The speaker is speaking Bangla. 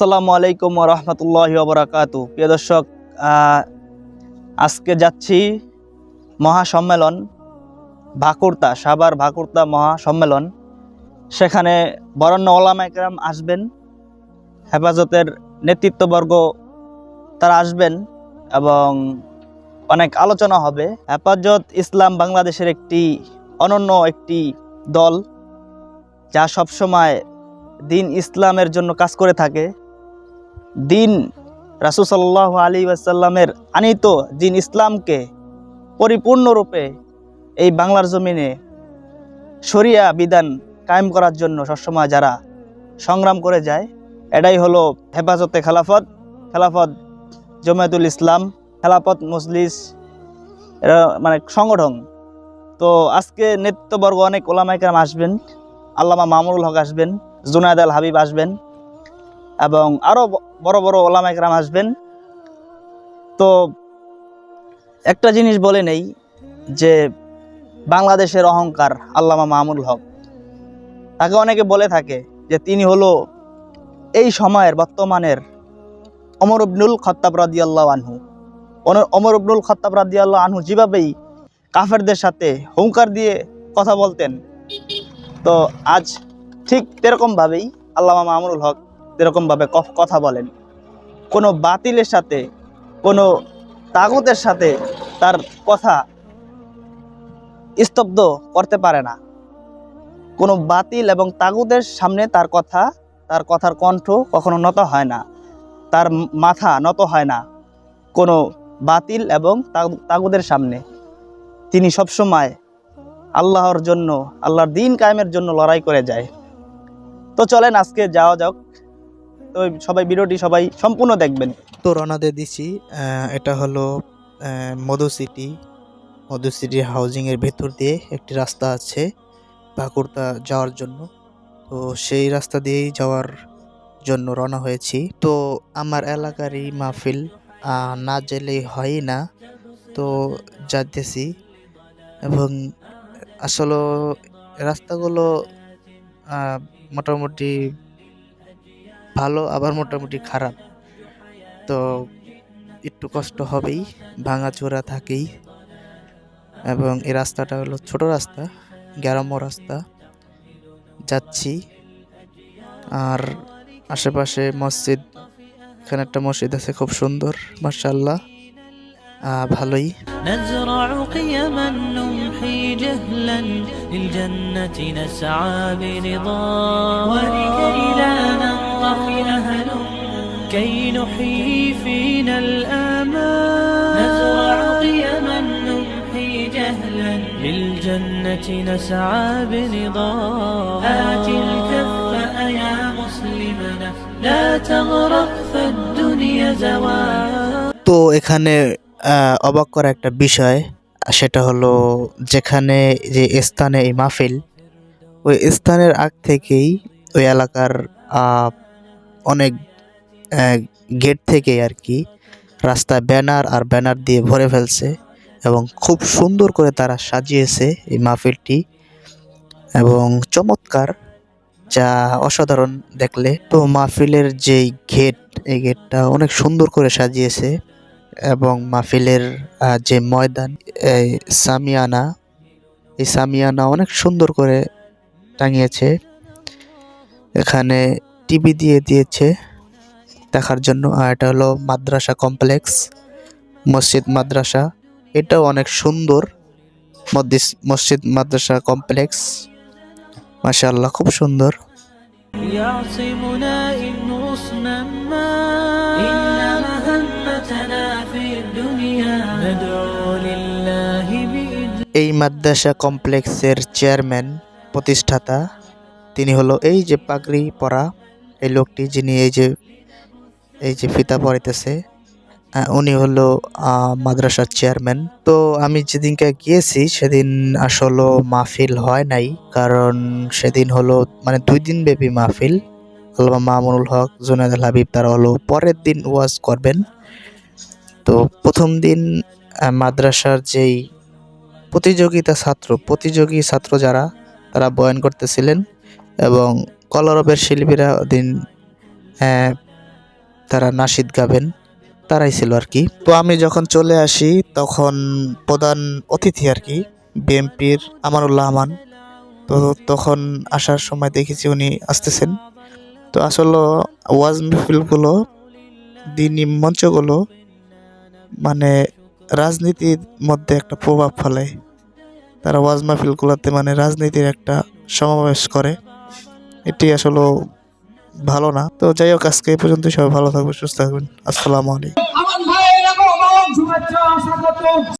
আসসালামু আলাইকুম রহমতুল্লাহ বরাকাতু প্রিয় দর্শক আজকে যাচ্ছি মহাসম্মেলন ভাকুরতা, সাভার ভাকুরতা মহাসম্মেলন। সেখানে বরণ্য ওলামা একরাম আসবেন, হেফাজতের নেতৃত্ববর্গ তারা আসবেন এবং অনেক আলোচনা হবে। হেফাজত ইসলাম বাংলাদেশের একটি অনন্য একটি দল, যা সবসময় দিন ইসলামের জন্য কাজ করে থাকে। দিন রাসুসাল্লাহ আলী ওয়াসাল্লামের আনিত দিন ইসলামকে পরিপূর্ণরূপে এই বাংলার জমিনে শরিয়া বিধান কায়েম করার জন্য সবসময় যারা সংগ্রাম করে যায়, এটাই হলো হেফাজতে খেলাফত খেলাফত জমায়েতুল ইসলাম, খেলাফত মজলিস, এরা মানে সংগঠন। তো আজকে নেতৃত্ববর্গ অনেক ওলামাইকার আসবেন, আল্লামা মামুনুল হক আসবেন, জুনায়দ আল হাবিব আসবেন এবং আরও বড় বড় ওলামাইকরাম আসবেন। তো একটা জিনিস বলে নেই যে বাংলাদেশের অহংকার আল্লামা মামুনুল হক। তাকে অনেকে বলে থাকে যে তিনি হলো এই সময়ের বর্তমানের অমর ইবনুল খত্তাব রাদিয়াল্লাহু আনহু। অমর ইবনুল খত্তাব রাদিয়াল্লাহু আনহু যেভাবেই কাফেরদের সাথে হুঙ্কার দিয়ে কথা বলতেন, তো আজ ঠিক তেরকমভাবেই আল্লামা মামুনুল হক এরকমভাবে কথা বলেন। কোনো বাতিলের সাথে, কোনো তাগতের সাথে তার কথা স্তব্ধ করতে পারে না। কোনো বাতিল এবং তাগুদের সামনে তার কথা, তার কথার কণ্ঠ কখনো নত হয় না। তার মাথা নত হয় না। কোনো বাতিল এবং তাগুদের সামনে। তিনি সবসময় আল্লাহর জন্য, আল্লাহর দিন কায়েমের জন্য লড়াই করে যায়। তো চলেন আজকে যাওয়া যাক তো সবাই ভিডিওটি সবাই সম্পূর্ণ দেখবেন। তো রওনা দিয়ে দিছি এটা হলো মধু সিটি মধু সিটি হাউজিংয়ের ভেতর দিয়ে একটি রাস্তা আছে বাঁকুড়া যাওয়ার জন্য। তো সেই রাস্তা দিয়েই যাওয়ার জন্য রওনা হয়েছি। তো আমার এলাকারই মাহফিল না গেলেই হয় না। তো যাইতেছি এবং আসলে রাস্তাগুলো মোটামুটি ভালো, আবার মোটামুটি খারাপ। তো একটু কষ্ট হবেই, ভাঙাচোরা থাকেই। এবং এই রাস্তাটা হলো ছোট রাস্তা গ্রাম্য রাস্তা। যাচ্ছি। আর আশেপাশে মসজিদ, এখানে একটা মসজিদ আছে, খুব সুন্দর মার্শাল্লাহ ভালোই। كي نحيي فينا الآمال نزرع قيما نمحي جهلا للجنة نسعى برضا آت الكف يا مسلمنا لا تغرق فالدنيا زوال তো এখানে আহ, অবাক করা একটা বিষয় সেটা হলো যেখানে যে স্থানে এই মাহফিল ওই স্থানের আগ থেকেই ওই এলাকার আহ, অনেক গেট থেকে আর কি রাস্তায় ব্যানার আর ব্যানার দিয়ে ভরে ফেলছে এবং খুব সুন্দর করে তারা সাজিয়েছে এই মাহফিলটি এবং চমৎকার যা অসাধারণ দেখলে। তো মাহফিলের যেই গেট, এই গেটটা অনেক সুন্দর করে সাজিয়েছে এবং মাহফিলের যে ময়দান, এই সামিয়ানা এই সামিয়ানা অনেক সুন্দর করে টাঙিয়েছে। এখানে টিভি দিয়ে দিয়েছে। দেখার জন্য আর এটা হলো মাদ্রাসা কমপ্লেক্স মসজিদ মাদ্রাসা। এটাও অনেক সুন্দর মসজিদ মাদ্রাসা কমপ্লেক্স। মাশাআল্লাহ খুব সুন্দর। এই মাদ্রাসা কমপ্লেক্সের চেয়ারম্যান প্রতিষ্ঠাতা তিনি হলো এই যে পাগড়ি পরা এই লোকটি যিনি এই যে এই যে ফিতা পরাইতেছে আহ, উনি হলো মাদ্রাসার চেয়ারম্যান তো আমি যেদিনকে গিয়েছি সেদিন আসলে মাহফিল হয় নাই কারণ সেদিন হলো মানে দুই দিন ব্যাপী মাহফিল। আল্লামা মামুনুল হক জুনাদ আল হাবিব তারা হলো পরের দিন ওয়াজ করবেন। তো প্রথম দিন মাদ্রাসার যেই প্রতিযোগিতা ছাত্র প্রতিযোগী ছাত্র যারা তারা বয়ান করতেছিলেন। এবং কলরবের শিল্পীরা দিন তারা নাশিদ গাবেন তারাই ছিল আর কি। তো আমি যখন চলে আসি, তখন প্রধান অতিথি আর কি, বিএমপির আমানুল্লাহ আমান। তো তখন আসার সময় দেখেছি উনি আসতেছেন। তো আসলে ওয়াজ মেহফিলগুলো দিনী মঞ্চগুলো মানে রাজনীতির মধ্যে একটা প্রভাব ফেলে। তারা ওয়াজ মাহফিলগুলোতে মানে রাজনীতির একটা সমাবেশ করে। এটি আসলে ভালো না। তো যাই হোক, আজকে এই পর্যন্ত সবাই ভালো থাকবেন, সুস্থ থাকবেন। আসসালামু আলাইকুম।